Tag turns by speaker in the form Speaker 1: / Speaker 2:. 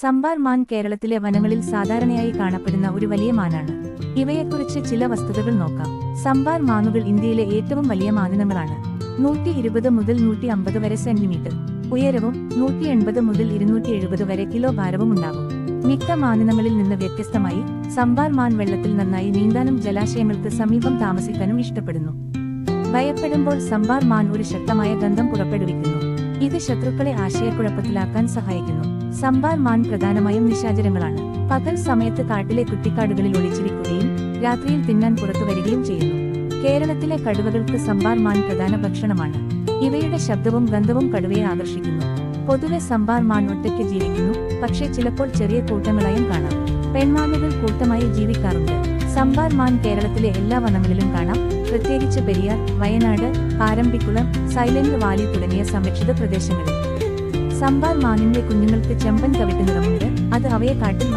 Speaker 1: സംബാർ മാൻ കേരളത്തിലെ വനങ്ങളിൽ സാധാരണയായി കാണപ്പെടുന്ന ഒരു വലിയ മാനാണ്. ഇവയെക്കുറിച്ച് ചില വസ്തുതകൾ നോക്കാം. സംബാർ മാനുകൾ ഇന്ത്യയിലെ ഏറ്റവും വലിയ മാനിനങ്ങളാണ്. നൂറ്റി ഇരുപത് മുതൽ നൂറ്റി അമ്പത് വരെ സെന്റിമീറ്റർ. ഉയരവും നൂറ്റി എൺപത് മുതൽ ഇരുന്നൂറ്റി എഴുപത് വരെ കിലോ ഭാരവും ഉണ്ടാകും. മിക്ക മാനിനങ്ങളിൽ നിന്ന് വ്യത്യസ്തമായി സംബാർ മാൻ വെള്ളത്തിൽ നന്നായി നീന്താനും ജലാശയങ്ങൾക്ക് സമീപം താമസിക്കാനും ഇഷ്ടപ്പെടുന്നു. ഭയപ്പെടുമ്പോൾ സംബാർ മാൻ ഒരു ശക്തമായ ഗന്ധം പുറപ്പെടുവിക്കുന്നു. ഇത് ശത്രുക്കളെ ആശയക്കുഴപ്പത്തിലാക്കാൻ സഹായിക്കുന്നു. സംബാർ മാൻ പ്രധാനമായും നിശാചരങ്ങളാണ് പകൽ സമയത്ത് കാട്ടിലെ കുറ്റിക്കാടുകളിൽ ഒളിച്ചിരിക്കുകയും രാത്രിയിൽ തിന്നാൻ പുറത്തു വരികയും ചെയ്യുന്നു. കേരളത്തിലെ കടുവകൾക്ക് സംബാർ മാൻ പ്രധാന ഭക്ഷണമാണ്. ഇവയുടെ ശബ്ദവും ഗന്ധവും കടുവയെ ആകർഷിക്കുന്നു. പൊതുവെ സംബാർ മാൻ ഒറ്റയ്ക്ക് ജീവിക്കുന്നു പക്ഷേ ചിലപ്പോൾ ചെറിയ കൂട്ടങ്ങളായും കാണാം. പെൺമാനുകൾ കൂട്ടമായി ജീവിക്കാറുണ്ട്. സംബാർ മാൻ കേരളത്തിലെ എല്ലാ വനങ്ങളിലും കാണാം. പ്രത്യേകിച്ച് പെരിയാർ വയനാട് പാരമ്പിക്കുളം സൈലന്റ് വാലി തുടങ്ങിയ സംരക്ഷിത പ്രദേശങ്ങളിൽ. സംബാർ മാനിന്റെ കുഞ്ഞുങ്ങൾക്ക് ചെമ്പൻ തവിട്ട് നിറമുണ്ട്. അത് അവയെ കാട്ടിൽ